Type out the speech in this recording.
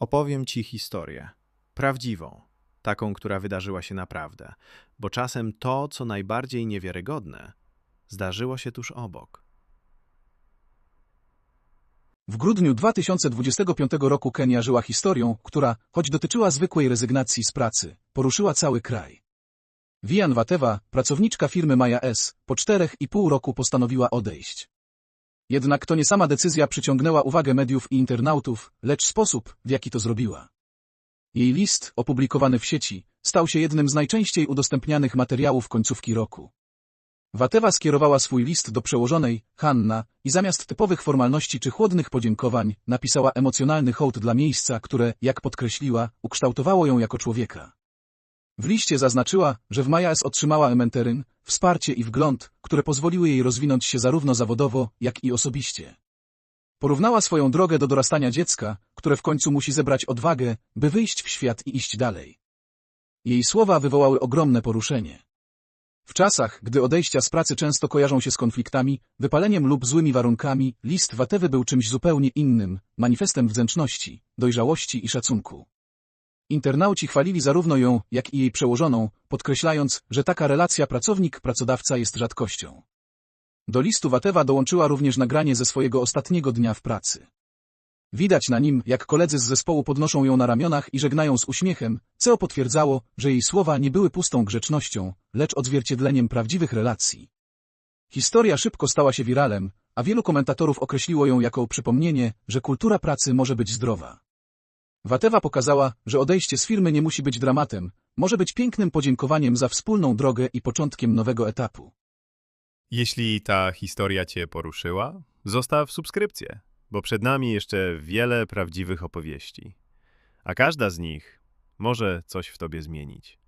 Opowiem ci historię. Prawdziwą. Taką, która wydarzyła się naprawdę. Bo czasem to, co najbardziej niewiarygodne, zdarzyło się tuż obok. W grudniu 2025 roku Kenia żyła historią, która, choć dotyczyła zwykłej rezygnacji z pracy, poruszyła cały kraj. Vian Watewa, pracowniczka firmy Maja S., po czterech i pół roku postanowiła odejść. Jednak to nie sama decyzja przyciągnęła uwagę mediów i internautów, lecz sposób, w jaki to zrobiła. Jej list, opublikowany w sieci, stał się jednym z najczęściej udostępnianych materiałów końcówki roku. Watewa skierowała swój list do przełożonej, Hanna, i zamiast typowych formalności czy chłodnych podziękowań, napisała emocjonalny hołd dla miejsca, które, jak podkreśliła, ukształtowało ją jako człowieka. W liście zaznaczyła, że w Maja S otrzymała ementeryn, wsparcie i wgląd, które pozwoliły jej rozwinąć się zarówno zawodowo, jak i osobiście. Porównała swoją drogę do dorastania dziecka, które w końcu musi zebrać odwagę, by wyjść w świat i iść dalej. Jej słowa wywołały ogromne poruszenie. W czasach, gdy odejścia z pracy często kojarzą się z konfliktami, wypaleniem lub złymi warunkami, list Watewy był czymś zupełnie innym, manifestem wdzięczności, dojrzałości i szacunku. Internauci chwalili zarówno ją, jak i jej przełożoną, podkreślając, że taka relacja pracownik-pracodawca jest rzadkością. Do listu Watewa dołączyła również nagranie ze swojego ostatniego dnia w pracy. Widać na nim, jak koledzy z zespołu podnoszą ją na ramionach i żegnają z uśmiechem, co potwierdzało, że jej słowa nie były pustą grzecznością, lecz odzwierciedleniem prawdziwych relacji. Historia szybko stała się wiralem, a wielu komentatorów określiło ją jako przypomnienie, że kultura pracy może być zdrowa. Watewa pokazała, że odejście z firmy nie musi być dramatem, może być pięknym podziękowaniem za wspólną drogę i początkiem nowego etapu. Jeśli ta historia Cię poruszyła, zostaw subskrypcję, bo przed nami jeszcze wiele prawdziwych opowieści, a każda z nich może coś w Tobie zmienić.